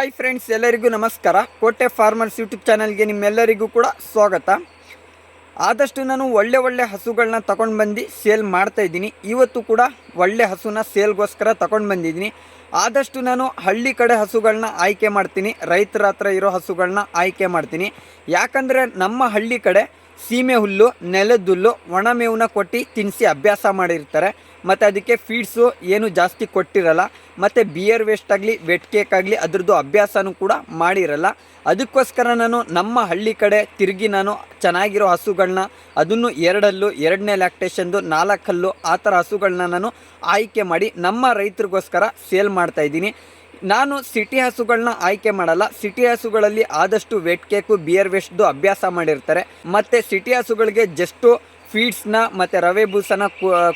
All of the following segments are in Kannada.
ಹಾಯ್ ಫ್ರೆಂಡ್ಸ್ ಎಲ್ಲರಿಗೂ ನಮಸ್ಕಾರ. ಕೋಟೆ ಫಾರ್ಮರ್ಸ್ ಯೂಟ್ಯೂಬ್ ಚಾನಲ್ಗೆ ನಿಮ್ಮೆಲ್ಲರಿಗೂ ಕೂಡ ಸ್ವಾಗತ. ಆದಷ್ಟು ನಾನು ಒಳ್ಳೆ ಒಳ್ಳೆ ಹಸುಗಳನ್ನ ತಗೊಂಡು ಬಂದು ಸೇಲ್ ಮಾಡ್ತಾ ಇದ್ದೀನಿ. ಇವತ್ತು ಕೂಡ ಒಳ್ಳೆ ಹಸುನ ಸೇಲ್ಗೋಸ್ಕರ ತಗೊಂಡು ಬಂದಿದ್ದೀನಿ. ಆದಷ್ಟು ನಾನು ಹಳ್ಳಿ ಕಡೆ ಹಸುಗಳನ್ನ ಆಯ್ಕೆ ಮಾಡ್ತೀನಿ. ರೈತರ ಹತ್ರ ಇರೋ ಹಸುಗಳನ್ನ ಆಯ್ಕೆ ಮಾಡ್ತೀನಿ. ಯಾಕಂದರೆ ನಮ್ಮ ಹಳ್ಳಿ ಕಡೆ ಸೀಮೆ ಹುಲ್ಲು ನೆಲದ ಹುಲ್ಲು ಒಣಮೇವನ್ನ ಕೊಟ್ಟು ತಿನ್ನಿಸಿ ಅಭ್ಯಾಸ ಮಾಡಿರ್ತಾರೆ. ಮತ್ತು ಅದಕ್ಕೆ ಫೀಡ್ಸು ಏನು ಜಾಸ್ತಿ ಕೊಟ್ಟಿರಲ್ಲ, ಮತ್ತು ಬಿಯರ್ ವೇಸ್ಟ್ ಆಗಲಿ ವೆಟ್ ಕೇಕ್ ಆಗಲಿ, ಅದ್ರದ್ದು ಅಭ್ಯಾಸನೂ ಕೂಡ ಮಾಡಿರಲ್ಲ. ಅದಕ್ಕೋಸ್ಕರ ನಾನು ನಮ್ಮ ಹಳ್ಳಿ ಕಡೆ ತಿರುಗಿ ನಾನು ಚೆನ್ನಾಗಿರೋ ಹಸುಗಳನ್ನ ಅದನ್ನು ಎರಡಲ್ಲು, ಎರಡನೇ ಲ್ಯಾಕ್ಟೇಷನ್ದು ನಾಲ್ಕಲ್ಲು ಆ ಥರ ಹಸುಗಳನ್ನ ನಾನು ಆಯ್ಕೆ ಮಾಡಿ ನಮ್ಮ ರೈತರಿಗೋಸ್ಕರ ಸೇಲ್ ಮಾಡ್ತಾಯಿದ್ದೀನಿ ನಾನು ಸಿಟಿ ಹಸುಗಳನ್ನ ಆಯ್ಕೆ ಮಾಡಲ್ಲ ಸಿಟಿ ಹಸುಗಳಲ್ಲಿ ಆದಷ್ಟು ವೆಟ್ ಕೇಕು ಬಿಯರ್ ವೇಸ್ಟ್ದು ಅಭ್ಯಾಸ ಮಾಡಿರ್ತಾರೆ. ಮತ್ತು ಸಿಟಿ ಹಸುಗಳಿಗೆ ಜಸ್ಟು ಫೀಡ್ಸ್ನ ಮತ್ತು ರವೆ ಬೂಸನ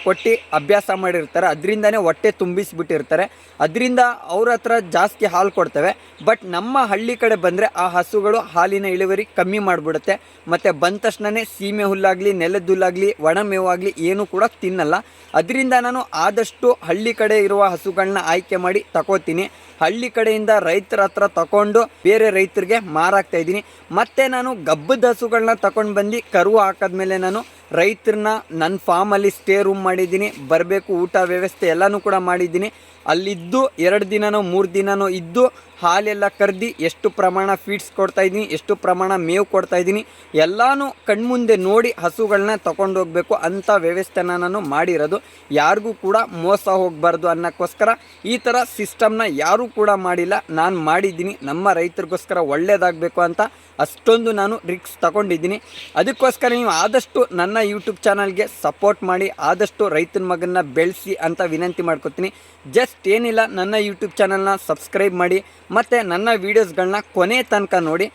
ಕೊಟ್ಟು ಅಭ್ಯಾಸ ಮಾಡಿರ್ತಾರೆ. ಅದರಿಂದನೇ ಹೊಟ್ಟೆ ತುಂಬಿಸಿಬಿಟ್ಟಿರ್ತಾರೆ. ಅದರಿಂದ ಅವ್ರ ಹತ್ರ ಜಾಸ್ತಿ ಹಾಲು ಕೊಡ್ತವೆ. ಬಟ್ ನಮ್ಮ ಹಳ್ಳಿ ಕಡೆ ಬಂದರೆ ಆ ಹಸುಗಳು ಹಾಲಿನ ಇಳುವರಿ ಕಮ್ಮಿ ಮಾಡಿಬಿಡುತ್ತೆ. ಮತ್ತು ಬಂದ ತಕ್ಷಣವೇ ಸೀಮೆ ಹುಲ್ಲಾಗಲಿ, ನೆಲದ ಹುಲ್ಲಾಗಲಿ, ಒಣ ಮೇವಾಗಲಿ ಏನೂ ಕೂಡ ತಿನ್ನಲ್ಲ. ಅದರಿಂದ ನಾನು ಆದಷ್ಟು ಹಳ್ಳಿ ಕಡೆ ಇರುವ ಹಸುಗಳನ್ನ ಆಯ್ಕೆ ಮಾಡಿ ತಗೋತೀನಿ ಹಳ್ಳಿ ಕಡೆಯಿಂದ ರೈತರ ಹತ್ರ ತಗೊಂಡು ಬೇರೆ ರೈತರಿಗೆ ಮಾರಾಕ್ತಾ ಇದ್ದೀನಿ. ಮತ್ತೆ ನಾನು ಗಬ್ಬದ ಹಸುಗಳನ್ನ ತಗೊಂಡು ಬಂದು ಕರು ಹಾಕಿದ್ಮೇಲೆ ನಾನು ರೈತರನ್ನ ನನ್ನ ಫಾರ್ಮಲ್ಲಿ ಸ್ಟೇ ರೂಮ್ ಮಾಡಿದ್ದೀನಿ. ಬರಬೇಕು ಊಟ ವ್ಯವಸ್ಥೆ ಎಲ್ಲನೂ ಕೂಡ ಮಾಡಿದ್ದೀನಿ. ಅಲ್ಲಿದ್ದು ಎರಡು ದಿನನೋ ಮೂರು ದಿನನೋ ಇದ್ದು ಹಾಲೆಲ್ಲ ಕರೆದಿ ಎಷ್ಟು ಪ್ರಮಾಣ ಫೀಡ್ಸ್ ಕೊಡ್ತಾ ಇದ್ದೀನಿ, ಎಷ್ಟು ಪ್ರಮಾಣ ಮೇವು ಕೊಡ್ತಾ ಇದ್ದೀನಿ, ಎಲ್ಲನೂ ಕಣ್ಮುಂದೆ ನೋಡಿ ಹಸುಗಳನ್ನ ತಗೊಂಡು ಹೋಗಬೇಕು ಅಂಥ ವ್ಯವಸ್ಥೆನ ನಾನು ಮಾಡಿರೋದು. ಯಾರಿಗೂ ಕೂಡ ಮೋಸ ಹೋಗಬಾರ್ದು ಅನ್ನೋಕ್ಕೋಸ್ಕರ ಈ ಥರ ಸಿಸ್ಟಮ್ನ ಯಾರೂ ಕೂಡ ಮಾಡಿಲ್ಲ. ನಾನು ಮಾಡಿದ್ದೀನಿ, ನಮ್ಮ ರೈತರಿಗೋಸ್ಕರ ಒಳ್ಳೆಯದಾಗಬೇಕು ಅಂತ ಅಷ್ಟೊಂದು ನಾನು ರಿಕ್ಸ್ ತಗೊಂಡಿದ್ದೀನಿ. ಅದಕ್ಕೋಸ್ಕರ ನೀವು ಆದಷ್ಟು ನನ್ನ ಯೂಟ್ಯೂಬ್ ಚಾನಲ್ಗೆ ಸಪೋರ್ಟ್ ಮಾಡಿ, ಆದಷ್ಟು ರೈತನ ಮಗನ್ನ ಬೆಳೆಸಿ ಅಂತ ವಿನಂತಿ ಮಾಡ್ಕೊತೀನಿ. ಜಸ್ಟ್ ಏನಿಲ್ಲ, ನನ್ನ ಯೂಟ್ಯೂಬ್ ಚಾನಲ್ನ ಸಬ್ಸ್ಕ್ರೈಬ್ ಮಾಡಿ, ಮತ್ತು ನನ್ನ ವೀಡಿಯೋಸ್ಗಳನ್ನ ಕೊನೆ ತನಕ ನೋಡಿ,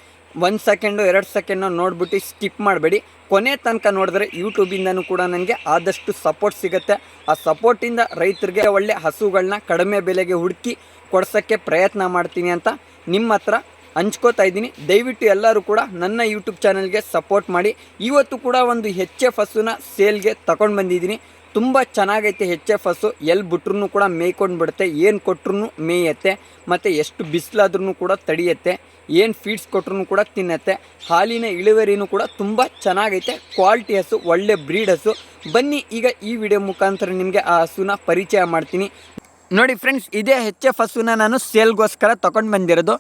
ಒಂದು ಸೆಕೆಂಡು ಎರಡು ಸೆಕೆಂಡು ನೋಡಿಬಿಟ್ಟು ಸ್ಕಿಪ್ ಮಾಡಬೇಡಿ. ಕೊನೆ ತನಕ ನೋಡಿದ್ರೆ ಯೂಟ್ಯೂಬಿಂದನೂ ಕೂಡ ನನಗೆ ಆದಷ್ಟು ಸಪೋರ್ಟ್ ಸಿಗುತ್ತೆ. ಆ ಸಪೋರ್ಟಿಂದ ರೈತರಿಗೆ ಒಳ್ಳೆ ಹಸುಗಳನ್ನ ಕಡಿಮೆ ಬೆಲೆಗೆ ಹುಡುಕಿ ಕೊಡ್ಸೋಕ್ಕೆ ಪ್ರಯತ್ನ ಮಾಡ್ತೀನಿ ಅಂತ ನಿಮ್ಮ ಹತ್ರ ಹಂಚ್ಕೋತಾ ಇದ್ದೀನಿ. ದಯವಿಟ್ಟು ಎಲ್ಲರೂ ಕೂಡ ನನ್ನ ಯೂಟ್ಯೂಬ್ ಚಾನಲ್ಗೆ ಸಪೋರ್ಟ್ ಮಾಡಿ. ಇವತ್ತು ಕೂಡ ಒಂದು ಹೆಚ್ ಎಫ್ ಹಸುನ ಸೇಲ್ಗೆ ತಗೊಂಡು ಬಂದಿದ್ದೀನಿ. ತುಂಬ ಚೆನ್ನಾಗೈತೆ ಹೆಚ್ ಎಫ್ ಹಸು ಎಲ್ಲಿ ಬಿಟ್ರೂ ಕೂಡ ಮೇಯ್ಕೊಂಡು ಬಿಡುತ್ತೆ. ಏನು ಕೊಟ್ರೂ ಮೇಯತ್ತೆ. ಮತ್ತು ಎಷ್ಟು ಬಿಸಿಲಾದ್ರೂ ಕೂಡ ತಡಿಯತ್ತೆ. ಏನು ಫೀಡ್ಸ್ ಕೊಟ್ರೂ ಕೂಡ ತಿನ್ನತ್ತೆ. ಹಾಲಿನ ಇಳುವರಿನೂ ಕೂಡ ತುಂಬ ಚೆನ್ನಾಗೈತೆ. ಕ್ವಾಲಿಟಿ ಹಸು, ಒಳ್ಳೆ ಬ್ರೀಡ್ ಹಸು. ಬನ್ನಿ ಈಗ ಈ ವಿಡಿಯೋ ಮುಖಾಂತರ ನಿಮಗೆ ಆ ಹಸುನ ಪರಿಚಯ ಮಾಡ್ತೀನಿ. ನೋಡಿ ಫ್ರೆಂಡ್ಸ್ ಇದೇ ಹೆಚ್ ಎಫ್ ಹಸುನ ನಾನು ಸೇಲ್ಗೋಸ್ಕರ ತೊಗೊಂಡು ಬಂದಿರೋದು.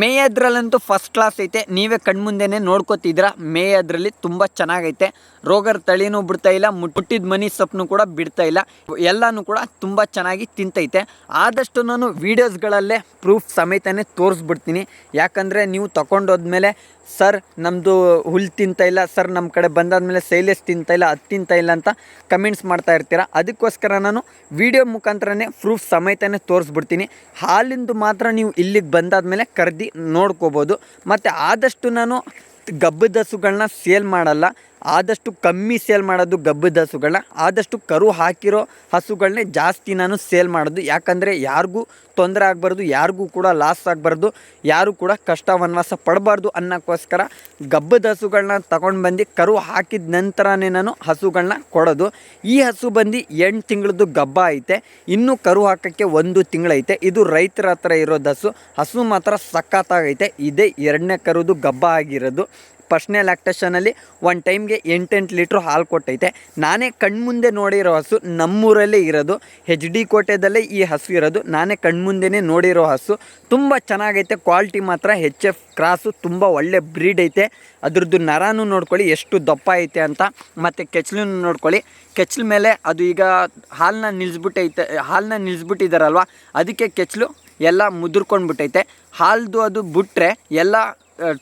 ಮೇಯದ್ರಲ್ಲಂತೂ ಫಸ್ಟ್ ಕ್ಲಾಸ್ ಐತೆ. ನೀವೇ ಕಣ್ಮುಂದೆನೇ ನೋಡ್ಕೋತಿದ್ರ ಮೇಯದ್ರಲ್ಲಿ ತುಂಬ ಚೆನ್ನಾಗೈತೆ. ರೋಗರ ತಳಿನೂ ಬಿಡ್ತಾ ಇಲ್ಲ ಮುಟ್ಟಿದ ಮನಿ ಸೊಪ್ಪನ್ನು ಕೂಡ ಬಿಡ್ತಾ ಇಲ್ಲ. ಎಲ್ಲನೂ ಕೂಡ ತುಂಬ ಚೆನ್ನಾಗಿ ತಿಂತೈತೆ. ಆದಷ್ಟು ನಾನು ವೀಡಿಯೋಸ್ಗಳಲ್ಲೇ ಪ್ರೂಫ್ ಸಮೇತನೇ ತೋರಿಸ್ಬಿಡ್ತೀನಿ. ಯಾಕಂದರೆ ನೀವು ತಗೊಂಡೋದ್ಮೇಲೆ ಸರ್ ನಮ್ಮದು ಹುಲ್ಲು ತಿಂತ ಇಲ್ಲ. ಸರ್ ನಮ್ಮ ಕಡೆ ಬಂದಾದ್ಮೇಲೆ ಸೈಲೆಸ್ ತಿಂತ ಇಲ್ಲ, ಅದು ತಿಂತ ಇಲ್ಲ ಅಂತ ಕಮೆಂಟ್ಸ್ ಮಾಡ್ತಾ ಇರ್ತೀರ? ಅದಕ್ಕೋಸ್ಕರ ನಾನು ವಿಡಿಯೋ ಮುಖಾಂತರನೇ ಪ್ರೂಫ್ ಸಮೇತನೇ ತೋರಿಸ್ಬಿಡ್ತೀನಿ. ಹಾಲಿಂದು ಮಾತ್ರ ನೀವು ಇಲ್ಲಿಗೆ ಬಂದಾದ್ಮೇಲೆ ಕರೆದು ನೋಡ್ಕೋಬೋದು. ಮತ್ತು ಆದಷ್ಟು ನಾನು ಗಬ್ಬದ ಹಸುಗಳನ್ನ ಸೇಲ್ ಮಾಡಲ್ಲ. ಆದಷ್ಟು ಕಮ್ಮಿ ಸೇಲ್ ಮಾಡೋದು ಗಬ್ಬದ ಹಸುಗಳನ್ನ, ಆದಷ್ಟು ಕರು ಹಾಕಿರೋ ಹಸುಗಳನ್ನೇ ಜಾಸ್ತಿ ನಾನು ಸೇಲ್ ಮಾಡೋದು. ಯಾಕಂದರೆ ಯಾರಿಗೂ ತೊಂದರೆ ಆಗಬಾರ್ದು, ಯಾರಿಗೂ ಕೂಡ ಲಾಸ್ ಆಗಬಾರ್ದು, ಯಾರು ಕೂಡ ಕಷ್ಟ ವನವಾಸ ಪಡಬಾರ್ದು ಅನ್ನೋಕ್ಕೋಸ್ಕರ ಗಬ್ಬದ ಹಸುಗಳನ್ನ ತಗೊಂಡು ಬಂದು ಕರು ಹಾಕಿದ ನಂತರನೇ ನಾನು ಹಸುಗಳನ್ನ ಕೊಡೋದು. ಈ ಹಸು ಬಂದು ಎಂಟು ತಿಂಗಳದ್ದು ಗಬ್ಬ ಐತೆ, ಇನ್ನೂ ಕರು ಹಾಕೋಕ್ಕೆ ಒಂದು ತಿಂಗಳೈತೆ. ಇದು ರೈತರ ಹತ್ರ ಇರೋದು ಹಸು ಹಸು ಮಾತ್ರ ಸಖತ್ತಾಗೈತೆ. ಇದೇ ಎರಡನೇ ಕರುದು ಗಬ್ಬ ಆಗಿರೋದು. ಫಸ್ಟ್ನೇ ಲ್ಯಾಕ್ಟೇಷನಲ್ಲಿ ಒನ್ ಟೈಮ್ಗೆ ಎಂಟೆಂಟು ಲೀಟ್ರ್ ಹಾಲು ಕೊಟ್ಟೈತೆ. ನಾನೇ ಕಣ್ಮುಂದೆ ನೋಡಿರೋ ಹಸು ನಮ್ಮೂರಲ್ಲೇ ಇರೋದು. ಹೆಚ್ ಡಿ ಕೋಟೆದಲ್ಲೇ ಈ ಹಸು ಇರೋದು. ನಾನೇ ಕಣ್ಮುಂದೆನೇ ನೋಡಿರೋ ಹಸು. ತುಂಬ ಚೆನ್ನಾಗೈತೆ. ಕ್ವಾಲಿಟಿ ಮಾತ್ರ ಹೆಚ್ ಎಫ್ ಕ್ರಾಸು ತುಂಬ ಒಳ್ಳೆ ಬ್ರೀಡ್ ಐತೆ. ಅದ್ರದ್ದು ನರನೂ ನೋಡ್ಕೊಳ್ಳಿ, ಎಷ್ಟು ದಪ್ಪ ಐತೆ ಅಂತ. ಮತ್ತು ಕೆಚ್ಚಲು ನೋಡ್ಕೊಳ್ಳಿ. ಕೆಚ್ಚಲ ಮೇಲೆ ಅದು ಈಗ ಹಾಲನ್ನ ನಿಲ್ಲಿಸ್ಬಿಟ್ಟೈತೆ ಹಾಲನ್ನ ನಿಲ್ಲಿಸ್ಬಿಟ್ಟಿದ್ದಾರಲ್ವ ಅದಕ್ಕೆ ಕೆಚ್ಚಲು ಎಲ್ಲ ಮುದುರ್ಕೊಂಡ್ಬಿಟ್ಟೈತೆ. ಹಾಲ್ದು ಅದು ಬಿಟ್ಟರೆ ಎಲ್ಲ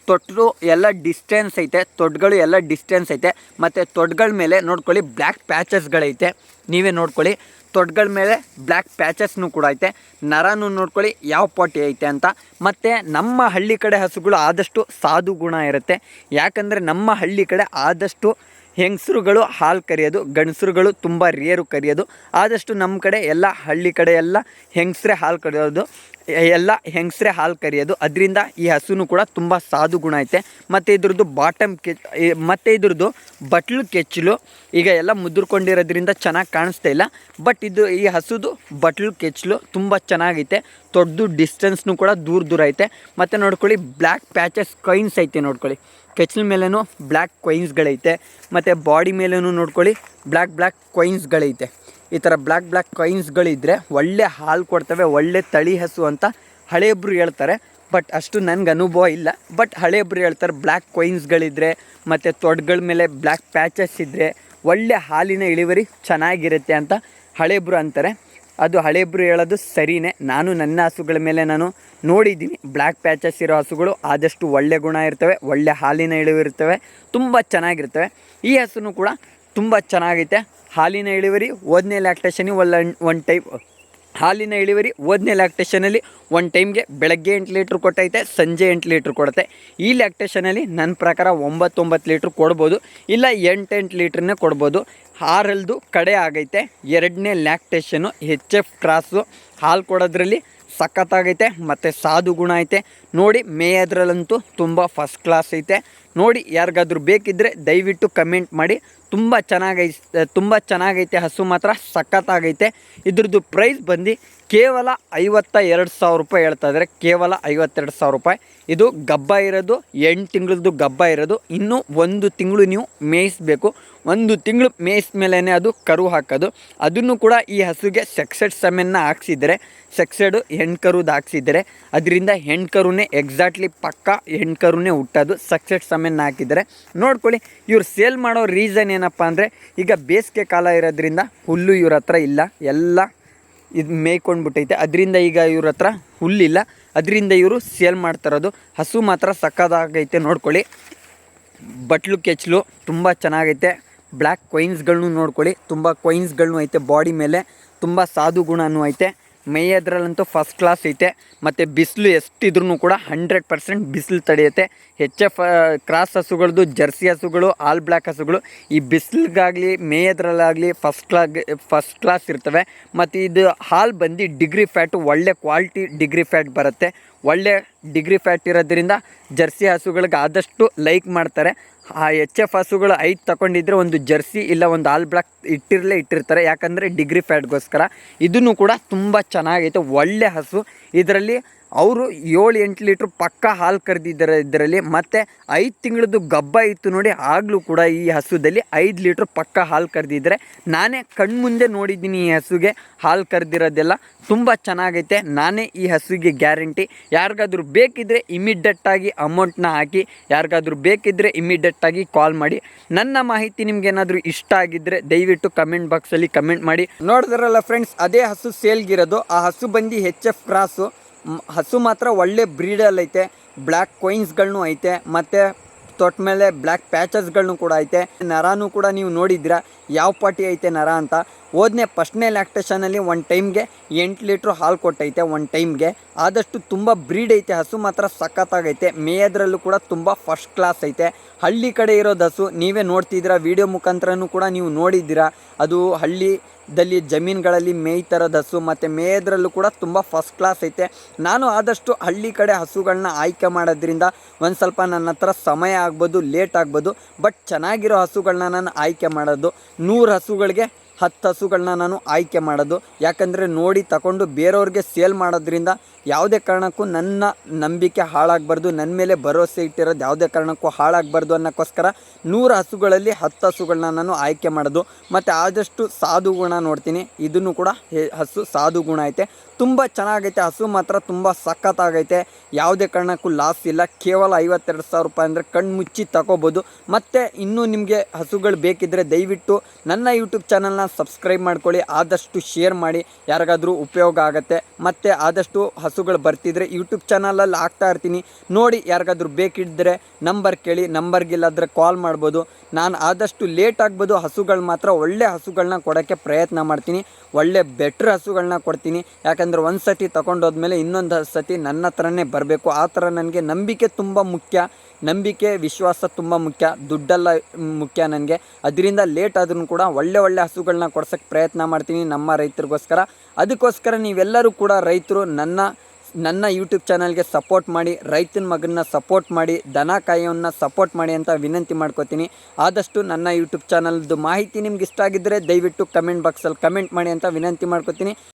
ತೊಟ್ಟರು ಎಲ್ಲ ಡಿಸ್ಟೆನ್ಸ್ ಐತೆ ತೊಡ್ಗಳು ಎಲ್ಲ ಡಿಸ್ಟೆನ್ಸ್ ಐತೆ, ಮತ್ತು ತೊಡ್ಗಳ ಮೇಲೆ ನೋಡ್ಕೊಳ್ಳಿ ಬ್ಲ್ಯಾಕ್ ಪ್ಯಾಚಸ್ಗಳೈತೆ ನೀವೇ ನೋಡ್ಕೊಳ್ಳಿ ತೊಡ್ಗಳ ಮೇಲೆ ಬ್ಲ್ಯಾಕ್ ಪ್ಯಾಚಸ್ನು ಕೂಡ ಐತೆ. ನರನೂ ನೋಡ್ಕೊಳ್ಳಿ ಯಾವ ಪಾಟಿ ಐತೆ ಅಂತ. ಮತ್ತು ನಮ್ಮ ಹಳ್ಳಿ ಕಡೆ ಹಸುಗಳು ಆದಷ್ಟು ಸಾಧು ಗುಣ ಇರುತ್ತೆ. ಯಾಕಂದರೆ ನಮ್ಮ ಹಳ್ಳಿ ಕಡೆ ಆದಷ್ಟು ಹೆಂಗಸ್ರುಗಳು ಹಾಲು ಕರೆಯೋದು, ಗಂಡಸ್ರುಗಳು ತುಂಬ ರೇರು ಕರೆಯೋದು. ಆದಷ್ಟು ನಮ್ಮ ಕಡೆ ಎಲ್ಲ ಹಳ್ಳಿ ಕಡೆ ಎಲ್ಲ ಹೆಂಗಸ್ರೇ ಹಾಲು ಕರಿಯೋದು. ಎಲ್ಲ ಹೆಂಗಸ್ರೆ ಹಾಲು ಕರಿಯೋದು. ಅದರಿಂದ ಈ ಹಸುನು ಕೂಡ ತುಂಬ ಸಾಧು ಗುಣ ಐತೆ. ಮತ್ತು ಇದ್ರದ್ದು ಬಾಟಮ್ ಕೆ ಮತ್ತು ಇದ್ರದ್ದು ಬಟ್ಲು ಕೆಚ್ಚಲು ಈಗ ಎಲ್ಲ ಮುದ್ರಕೊಂಡಿರೋದ್ರಿಂದ ಚೆನ್ನಾಗಿ ಕಾಣಿಸ್ತಾ ಇಲ್ಲ. ಬಟ್ ಇದು ಈ ಹಸುದು ಬಟ್ಲು ಕೆಚ್ಚಲು ತುಂಬ ಚೆನ್ನಾಗೈತೆ. ದೊಡ್ಡದು ಡಿಸ್ಟೆನ್ಸ್ನು ಕೂಡ ದೂರ ದೂರ ಐತೆ. ಮತ್ತು ನೋಡ್ಕೊಳ್ಳಿ ಬ್ಲ್ಯಾಕ್ ಪ್ಯಾಚಸ್ ಕೈನ್ಸ್ ಐತೆ ನೋಡ್ಕೊಳ್ಳಿ. ಕೆಚ್ಚಲ ಮೇಲೇನು ಬ್ಲ್ಯಾಕ್ ಕೊಯಿನ್ಸ್ಗಳೈತೆ ಮತ್ತು ಬಾಡಿ ಮೇಲೂ ನೋಡ್ಕೊಳ್ಳಿ ಬ್ಲ್ಯಾಕ್ ಬ್ಲ್ಯಾಕ್ ಕೊಯಿನ್ಸ್ಗಳೈತೆ ಈ ಥರ ಬ್ಲ್ಯಾಕ್ ಬ್ಲ್ಯಾಕ್ ಕಾಯಿನ್ಸ್ಗಳಿದ್ದರೆ ಒಳ್ಳೆ ಹಾಲು ಕೊಡ್ತವೆ, ಒಳ್ಳೆ ತಳಿ ಹಸು ಅಂತ ಹಳೆಯೊಬ್ಬರು ಹೇಳ್ತಾರೆ. ಬಟ್ ಅಷ್ಟು ನನಗೆ ಅನುಭವ ಇಲ್ಲ. ಬಟ್ ಹಳೆಯೊಬ್ಬರು ಹೇಳ್ತಾರೆ ಬ್ಲ್ಯಾಕ್ ಕೊಯಿನ್ಸ್ಗಳಿದ್ರೆ ಮತ್ತು ತೊಡ್ಗಳ ಮೇಲೆ ಬ್ಲ್ಯಾಕ್ ಪ್ಯಾಚಸ್ ಇದ್ದರೆ ಒಳ್ಳೆ ಹಾಲಿನ ಇಳುವರಿ ಚೆನ್ನಾಗಿರುತ್ತೆ ಅಂತ ಹಳೆಯೊಬ್ಬರು ಅಂತಾರೆ. ಅದು ಹಳೆಯೊಬ್ಬರು ಹೇಳೋದು ಸರಿನೇ. ನಾನು ನನ್ನ ಹಸುಗಳ ಮೇಲೆ ನಾನು ನೋಡಿದ್ದೀನಿ. ಬ್ಲ್ಯಾಕ್ ಪ್ಯಾಚಸ್ ಇರೋ ಹಸುಗಳು ಆದಷ್ಟು ಒಳ್ಳೆ ಗುಣ ಇರ್ತವೆ, ಒಳ್ಳೆ ಹಾಲಿನ ಇಳುವರಿ ಇರ್ತವೆ, ತುಂಬ ಚೆನ್ನಾಗಿರ್ತವೆ. ಈ ಹಸುನು ಕೂಡ ತುಂಬ ಚೆನ್ನಾಗೈತೆ. ಹಾಲಿನ ಇಳುವರಿ ಓದನೇ ಲ್ಯಾಕ್ಟೇಷನಿಗೆ ಒಲ್ಲ ಒನ್ ಟೈಮ್ ಹಾಲಿನ ಇಳುವರಿ ಓದನೇ ಲ್ಯಾಕ್ಟೇಷನಲ್ಲಿ ಒನ್ ಟೈಮ್ಗೆ ಬೆಳಗ್ಗೆ ಎಂಟು ಲೀಟ್ರ್ ಕೊಟ್ಟೈತೆ, ಸಂಜೆ ಎಂಟು ಲೀಟ್ರ್ ಕೊಡುತ್ತೆ. ಈ ಲ್ಯಾಕ್ಟೇಷನಲ್ಲಿ ನನ್ನ ಪ್ರಕಾರ ಒಂಬತ್ತೊಂಬತ್ತು ಲೀಟ್ರ್ ಕೊಡ್ಬೋದು, ಇಲ್ಲ ಎಂಟೆಂಟು ಲೀಟ್ರನ್ನೇ ಕೊಡ್ಬೋದು. ಆರಲ್ದು ಕಡೆ ಆಗೈತೆ, ಎರಡನೇ ಲ್ಯಾಕ್ಟೇಷನು ಹೆಚ್ ಎಫ್ ಕ್ರಾಸು ಹಾಲು ಕೊಡೋದ್ರಲ್ಲಿ ಸಖತ್ತಾಗೈತೆ, ಮತ್ತು ಸಾಧು ಗುಣ ಐತೆ. ನೋಡಿ ಮೇಯೋದ್ರಲ್ಲಂತೂ ತುಂಬ ಫಸ್ಟ್ ಕ್ಲಾಸ್ ಐತೆ. ನೋಡಿ, ಯಾರಿಗಾದ್ರೂ ಬೇಕಿದ್ದರೆ ದಯವಿಟ್ಟು ಕಮೆಂಟ್ ಮಾಡಿ. ತುಂಬ ಚೆನ್ನಾಗೈ ತುಂಬ ಚೆನ್ನಾಗೈತೆ ಹಸು ಮಾತ್ರ ಸಖತ್ತಾಗೈತೆ. ಇದ್ರದ್ದು ಪ್ರೈಸ್ ಬಂದು ಕೇವಲ ಐವತ್ತ ಎರಡು ಸಾವಿರ ರೂಪಾಯಿ ಹೇಳ್ತಾ ಇದ್ದಾರೆ. ಕೇವಲ ಐವತ್ತೆರಡು ಸಾವಿರ ರೂಪಾಯಿ. ಇದು ಗಬ್ಬ ಇರೋದು, ಎಂಟು ತಿಂಗಳದ್ದು ಗಬ್ಬ ಇರೋದು. ಇನ್ನೂ ಒಂದು ತಿಂಗಳು ನೀವು ಮೇಯಿಸಬೇಕು. ಒಂದು ತಿಂಗಳು ಮೇಯಿಸ್ಮೇಲೇ ಅದು ಕರು ಹಾಕೋದು. ಅದನ್ನು ಕೂಡ ಈ ಹಸುಗೆ ಸೆಕ್ಸೆಡ್ ಸೆಮೆನ್ನ ಹಾಕ್ಸಿದ್ರೆ, ಸೆಕ್ಸೆಡು ಹೆಣ್ಕರುದು ಹಾಕ್ಸಿದ್ರೆ ಅದರಿಂದ ಹೆಣ್ಕರುನೇ ಎಕ್ಸಾಕ್ಟ್ಲಿ ಪಕ್ಕ ಹೆಣ್ಕರುನೇ ಹುಟ್ಟೋದು. ಸಕ್ಸೆಡ್ ಸಮೆನ್ನ ಹಾಕಿದರೆ. ನೋಡ್ಕೊಳ್ಳಿ, ಇವ್ರು ಸೇಲ್ ಮಾಡೋ ರೀಸನ್ ಏನಪ್ಪ ಅಂದರೆ, ಈಗ ಬೇಸಿಗೆ ಕಾಲ ಇರೋದ್ರಿಂದ ಹುಲ್ಲು ಇವ್ರ ಹತ್ರ ಇಲ್ಲ. ಎಲ್ಲ ಇದು ಮೇಯ್ಕೊಂಡು ಬಿಟ್ಟೈತೆ ಅದರಿಂದ ಈಗ ಇವ್ರ ಹತ್ರ ಹುಲ್ಲಿಲ್ಲ. ಅದರಿಂದ ಇವರು ಸೇಲ್ ಮಾಡ್ತಾರೋದು ಹಸು ಮಾತ್ರ ಸಕ್ಕದಾಗೈತೆ ನೋಡ್ಕೊಳ್ಳಿ. ಬಟ್ಲು ಕೆಚ್ಲು ತುಂಬ ಚೆನ್ನಾಗೈತೆ. ಬ್ಲ್ಯಾಕ್ ಕೊಯಿನ್ಸ್ಗಳನ್ನೂ ನೋಡ್ಕೊಳ್ಳಿ. ತುಂಬ ಕೊಯಿನ್ಸ್ಗಳನ್ನೂ ಐತೆ ಬಾಡಿ ಮೇಲೆ. ತುಂಬ ಸಾಧು ಗುಣನೂ ಐತೆ. ಮೇಯೋದ್ರಲ್ಲಂತೂ ಫಸ್ಟ್ ಕ್ಲಾಸ್ ಐತೆ. ಮತ್ತು ಬಿಸಿಲು ಎಷ್ಟಿದ್ರೂ ಕೂಡ ಹಂಡ್ರೆಡ್ ಪರ್ಸೆಂಟ್ ಬಿಸಿಲು ತಡೆಯುತ್ತೆ. ಎಚ್ ಎಫ್ ಕ್ರಾಸ್ ಹಸುಗಳದ್ದು ಜರ್ಸಿ ಹಸುಗಳು ಆಲ್ ಬ್ಲ್ಯಾಕ್ ಹಸುಗಳು, ಈ ಬಿಸಿಲಿಗಾಗಲಿ ಮೇಯೋದ್ರಲ್ಲಾಗಲಿ ಫಸ್ಟ್ ಕ್ಲಾಗ್ ಫಸ್ಟ್ ಕ್ಲಾಸ್ ಇರ್ತವೆ. ಮತ್ತು ಇದು ಹಾಲು ಬಂದು ಡಿಗ್ರಿ ಫ್ಯಾಟು ಒಳ್ಳೆ ಕ್ವಾಲಿಟಿ ಡಿಗ್ರಿ ಫ್ಯಾಟ್ ಬರುತ್ತೆ. ಒಳ್ಳೆ ಡಿಗ್ರಿ ಫ್ಯಾಟ್ ಇರೋದ್ರಿಂದ ಜರ್ಸಿ ಹಸುಗಳಿಗೆ ಆದಷ್ಟು ಲೈಕ್ ಮಾಡ್ತಾರೆ. ಆ ಎಚ್ ಎಫ್ ಹಸುಗಳು ಐದು ತಗೊಂಡಿದ್ರೆ ಒಂದು ಜರ್ಸಿ ಇಲ್ಲ ಒಂದು ಆಲ್ ಬ್ಲಾಕ್ ಇಟ್ಟಿರಲೇ ಇಟ್ಟಿರ್ತಾರೆ. ಯಾಕಂದರೆ ಡಿಗ್ರಿ ಫ್ಯಾಟ್ಗೋಸ್ಕರ ಇದನ್ನು ಕೂಡ ತುಂಬ ಚೆನ್ನಾಗೈತೆ. ಒಳ್ಳೆ ಹಸು. ಇದರಲ್ಲಿ ಅವರು ಏಳು ಎಂಟು ಲೀಟ್ರ್ ಪಕ್ಕ ಹಾಲು ಕರೆದಿದ್ದಾರೆ ಇದರಲ್ಲಿ ಮತ್ತು ಐದು ತಿಂಗಳದ್ದು ಗಬ್ಬ ಇತ್ತು ನೋಡಿ, ಆಗಲೂ ಕೂಡ ಈ ಹಸುದಲ್ಲಿ ಐದು ಲೀಟ್ರ್ ಪಕ್ಕ ಹಾಲು ಕರೆದಿದ್ದಾರೆ. ನಾನೇ ಕಣ್ಮುಂದೆ ನೋಡಿದ್ದೀನಿ ಈ ಹಸುಗೆ ಹಾಲು ಕರೆದಿರೋದೆಲ್ಲ. ತುಂಬ ಚೆನ್ನಾಗೈತೆ. ನಾನೇ ಈ ಹಸುಗೆ ಗ್ಯಾರಂಟಿ. ಯಾರಿಗಾದ್ರೂ ಬೇಕಿದ್ದರೆ ಇಮಿಡಿಯೆಟ್ಟಾಗಿ ಅಮೌಂಟ್ನ ಹಾಕಿ, ಯಾರಿಗಾದ್ರೂ ಬೇಕಿದ್ದರೆ ಇಮಿಡಿಯೆಟ್ಟಾಗಿ ಕಾಲ್ ಮಾಡಿ. ನನ್ನ ಮಾಹಿತಿ ನಿಮ್ಗೇನಾದರೂ ಇಷ್ಟ ಆಗಿದ್ದರೆ ದಯವಿಟ್ಟು ಕಮೆಂಟ್ ಬಾಕ್ಸಲ್ಲಿ ಕಮೆಂಟ್ ಮಾಡಿ. ನೋಡಿದ್ರಲ್ಲ ಫ್ರೆಂಡ್ಸ್, ಅದೇ ಹಸು ಸೇಲ್ಗಿರೋದು. ಆ ಹಸು ಬಂದು ಹೆಚ್ ಎಫ್ ಕ್ರಾಸು ಹಸು ಮಾತ್ರ ಒಳ್ಳೆ ಬ್ರೀಡಲ್ಲೈತೆ. ಬ್ಲ್ಯಾಕ್ ಕೊಯಿನ್ಸ್ಗಳನ್ನೂ ಐತೆ. ಮತ್ತು ತೊಟ್ಟ ಮೇಲೆ ಬ್ಲ್ಯಾಕ್ ಪ್ಯಾಚಸ್ಗಳನ್ನೂ ಕೂಡ ಐತೆ. ನರಾನು ಕೂಡ ನೀವು ನೋಡಿದ್ದೀರಾ. ಯಾವ ಪಾಟಿ ಐತೆ ನರ ಅಂತ. ಹೋದ್ನೆ ಫಸ್ಟ್ನೇ ಲ್ಯಾಕ್ಟೇಷನಲ್ಲಿ ಒಂದು ಟೈಮ್ಗೆ ಎಂಟು ಲೀಟ್ರ್ ಹಾಲು ಕೊಟ್ಟೈತೆ ಒಂದು ಟೈಮ್ಗೆ ಆದಷ್ಟು ತುಂಬ ಬ್ರೀಡ್ ಐತೆ. ಹಸು ಮಾತ್ರ ಸಖತ್ತಾಗೈತೆ. ಮೇಯದ್ರಲ್ಲೂ ಕೂಡ ತುಂಬ ಫಸ್ಟ್ ಕ್ಲಾಸ್ ಐತೆ. ಹಳ್ಳಿ ಕಡೆ ಇರೋದು ಹಸು. ನೀವೇ ನೋಡ್ತಿದ್ದೀರಾ. ವಿಡಿಯೋ ಮುಖಾಂತರನೂ ಕೂಡ ನೀವು ನೋಡಿದ್ದೀರಾ. ಅದು ಹಳ್ಳಿ ದಲ್ಲಿ ಜಮೀನುಗಳಲ್ಲಿ ಮೇಯ್ತರದ ಹಸು ಮತ್ತು ಮೇಯೋದ್ರಲ್ಲೂ ಕೂಡ ತುಂಬ ಫಸ್ಟ್ ಕ್ಲಾಸ್ ಐತೆ. ನಾನು ಆದಷ್ಟು ಹಳ್ಳಿ ಕಡೆ ಹಸುಗಳನ್ನ ಆಯ್ಕೆ ಮಾಡೋದ್ರಿಂದ ಒಂದು ಸ್ವಲ್ಪ ನನ್ನ ಹತ್ರ ಸಮಯ ಆಗ್ಬೋದು ಲೇಟ್ ಆಗ್ಬೋದು ಬಟ್ ಚೆನ್ನಾಗಿರೋ ಹಸುಗಳನ್ನ ನಾನು ಆಯ್ಕೆ ಮಾಡೋದು. ನೂರು ಹಸುಗಳಿಗೆ ಹತ್ತು ಹಸುಗಳನ್ನ ನಾನು ಆಯ್ಕೆ ಮಾಡೋದು. ಯಾಕಂದರೆ ನೋಡಿ ತಗೊಂಡು ಬೇರೆಯವ್ರಿಗೆ ಸೇಲ್ ಮಾಡೋದ್ರಿಂದ ಯಾವುದೇ ಕಾರಣಕ್ಕೂ ನನ್ನ ನಂಬಿಕೆ ಹಾಳಾಗಬಾರ್ದು, ನನ್ನ ಮೇಲೆ ಭರವಸೆ ಇಟ್ಟಿರೋದು ಯಾವುದೇ ಕಾರಣಕ್ಕೂ ಹಾಳಾಗಬಾರ್ದು ಅನ್ನೋಕ್ಕೋಸ್ಕರ ನೂರು ಹಸುಗಳಲ್ಲಿ ಹತ್ತು ಹಸುಗಳನ್ನ ನಾನು ಆಯ್ಕೆ ಮಾಡೋದು. ಮತ್ತು ಆದಷ್ಟು ಸಾಧು ಗುಣ ನೋಡ್ತೀನಿ. ಇದನ್ನು ಕೂಡ ಹಸು ಸಾಧು ಗುಣ ಐತೆ. ತುಂಬ ಚೆನ್ನಾಗೈತೆ ಹಸು, ಮಾತ್ರ ತುಂಬ ಸಖತ್ತಾಗೈತೆ. ಯಾವುದೇ ಕಾರಣಕ್ಕೂ ಲಾಸ್ ಇಲ್ಲ. ಕೇವಲ ಐವತ್ತೆರಡು ಸಾವಿರ ರೂಪಾಯಿ ಅಂದರೆ ಕಣ್ಣು ಮುಚ್ಚಿ ತಗೋಬೋದು. ಮತ್ತು ಇನ್ನೂ ನಿಮಗೆ ಹಸುಗಳು ಬೇಕಿದ್ದರೆ ದಯವಿಟ್ಟು ನನ್ನ ಯೂಟ್ಯೂಬ್ ಚಾನಲ್ನ ಸಬ್ಸ್ಕ್ರೈಬ್ ಮಾಡ್ಕೊಳ್ಳಿ, ಆದಷ್ಟು ಶೇರ್ ಮಾಡಿ, ಯಾರಿಗಾದರೂ ಉಪಯೋಗ ಆಗುತ್ತೆ. ಮತ್ತು ಆದಷ್ಟು ಹಸುಗಳು ಬರ್ತಿದ್ರೆ ಯೂಟ್ಯೂಬ್ ಚಾನಲಲ್ಲಿ ಹಾಕ್ತಾ ಇರ್ತೀನಿ. ನೋಡಿ ಯಾರಿಗಾದ್ರೂ ಬೇಕಿದ್ದರೆ ನಂಬರ್ ಕೇಳಿ ನಂಬರ್ಗಿಲ್ಲಾದರೆ ಕಾಲ್ ಮಾಡ್ಬೋದು. ನಾನು ಆದಷ್ಟು ಲೇಟ್ ಆಗ್ಬೋದು, ಹಸುಗಳು ಮಾತ್ರ ಒಳ್ಳೆ ಹಸುಗಳನ್ನ ಕೊಡೋಕ್ಕೆ ಪ್ರಯತ್ನ ಮಾಡ್ತೀನಿ. ಒಳ್ಳೆ ಬೆಟ್ರ್ ಹಸುಗಳನ್ನ ಕೊಡ್ತೀನಿ. ಯಾಕಂದರೆ ಒಂದು ಸತಿ ತಗೊಂಡೋದ್ಮೇಲೆ ಇನ್ನೊಂದು ಸತಿ ನನ್ನ ಹತ್ರನೇ ಬರಬೇಕು. ಆ ಥರ ನನಗೆ ನಂಬಿಕೆ ತುಂಬ ಮುಖ್ಯ. ನಂಬಿಕೆ, ವಿಶ್ವಾಸ ತುಂಬ ಮುಖ್ಯ. ದುಡ್ಡೆಲ್ಲ ಮುಖ್ಯ ನನಗೆ. ಅದರಿಂದ ಲೇಟ್ ಆದ್ರೂ ಕೂಡ ಒಳ್ಳೆ ಒಳ್ಳೆ ಹಸುಗಳನ್ನ ಕೊಡ್ಸೋಕ್ಕೆ ಪ್ರಯತ್ನ ಮಾಡ್ತೀನಿ ನಮ್ಮ ರೈತರಿಗೋಸ್ಕರ. ಅದಕ್ಕೋಸ್ಕರ ನೀವೆಲ್ಲರೂ ಕೂಡ ರೈತರು ನನ್ನ ನನ್ನ ಯೂಟ್ಯೂಬ್ ಚಾನಲ್ಗೆ ಸಪೋರ್ಟ್ ಮಾಡಿ, ರೈತನ ಮಗನ್ನ ಸಪೋರ್ಟ್ ಮಾಡಿ, ದನ ಸಪೋರ್ಟ್ ಮಾಡಿ ಅಂತ ವಿನಂತಿ ಮಾಡ್ಕೋತೀನಿ. ಆದಷ್ಟು ನನ್ನ ಯೂಟ್ಯೂಬ್ ಚಾನಲ್ದು ಮಾಹಿತಿ ನಿಮ್ಗೆ ಇಷ್ಟ ಆಗಿದ್ದರೆ ದಯವಿಟ್ಟು ಕಮೆಂಟ್ ಬಾಕ್ಸಲ್ಲಿ ಕಮೆಂಟ್ ಮಾಡಿ ಅಂತ ವಿನಂತಿ ಮಾಡ್ಕೋತೀನಿ.